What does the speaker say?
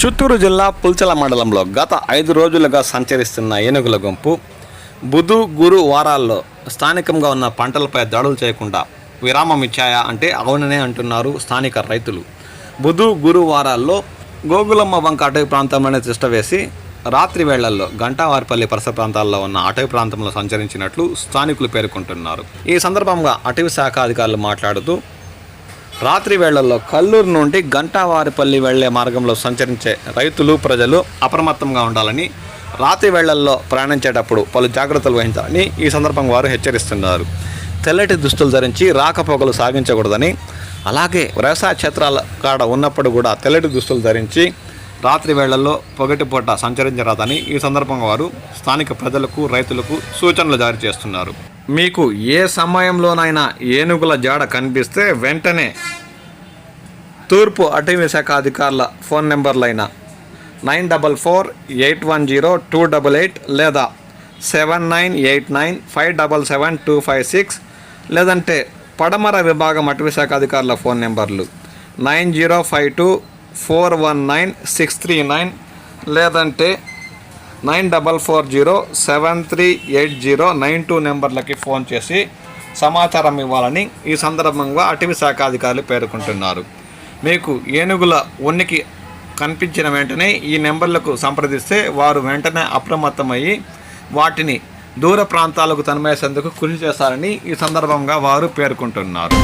చిత్తూరు జిల్లా పుల్చల మండలంలో గత ఐదు రోజులుగా సంచరిస్తున్న ఏనుగుల గుంపు బుధు గురు వారాల్లో స్థానికంగా ఉన్న పంటలపై దాడులు చేయకుండా విరామం ఇచ్చాయా అంటే అవుననే అంటున్నారు స్థానిక రైతులు. బుధు గురు వారాల్లో గోగులమ్మ వంక అటవీ ప్రాంతంలోనే తిష్ట వేసి రాత్రి వేళల్లో గంటావారిపల్లి పరిసర ప్రాంతాల్లో ఉన్న అటవీ ప్రాంతంలో సంచరించినట్లు స్థానికులు పేర్కొంటున్నారు. ఈ సందర్భంగా అటవీ శాఖ అధికారులు మాట్లాడుతూ రాత్రి వేళల్లో కల్లూరు నుండి గంటావారిపల్లి వెళ్ళే మార్గంలో సంచరించే రైతులు ప్రజలు అప్రమత్తంగా ఉండాలని రాత్రి వేళల్లో ప్రయాణించేటప్పుడు పలు జాగ్రత్తలు వహించాలని ఈ సందర్భంగా వారు హెచ్చరిస్తున్నారు. తెల్లటి దుస్తులు ధరించి రాకపోకలు సాగించకూడదని అలాగే వ్యవసాయ క్షేత్రాల కాడ ఉన్నప్పుడు కూడా తెల్లటి దుస్తులు ధరించి రాత్రి వేళల్లో పొగటిపూట సంచరించరాదని ఈ సందర్భంగా వారు స్థానిక ప్రజలకు రైతులకు సూచనలు జారీ చేస్తున్నారు. మీకు ఏ సమయంలోనైనా ఏనుగుల జాడ కనిపిస్తే వెంటనే తూర్పు అటవీ శాఖ అధికారుల phone నెంబర్లైన nine double four eight one zero two double eight లేదా seven nine eight nine five double seven two five six లేదంటే పడమర విభాగం అటవీ శాఖ అధికారుల ఫోన్ నెంబర్లు nine zero five two four one nine six three nine లేదంటే nine double four zero seven three eight zero nine two నెంబర్లకి phone చేసి సమాచారం ఇవ్వాలని ఈ సందర్భంగా అటవీ శాఖ అధికారులు పేర్కొంటున్నారు. మీకు ఏనుగుల ఉనికి కనిపించిన వెంటనే ఈ నెంబర్లకు సంప్రదిస్తే వారు వెంటనే అప్రమత్తమయ్యి వాటిని దూర ప్రాంతాలకు తన్మేసేందుకు కృషి చేస్తారని ఈ సందర్భంగా వారు పేర్కొంటున్నారు.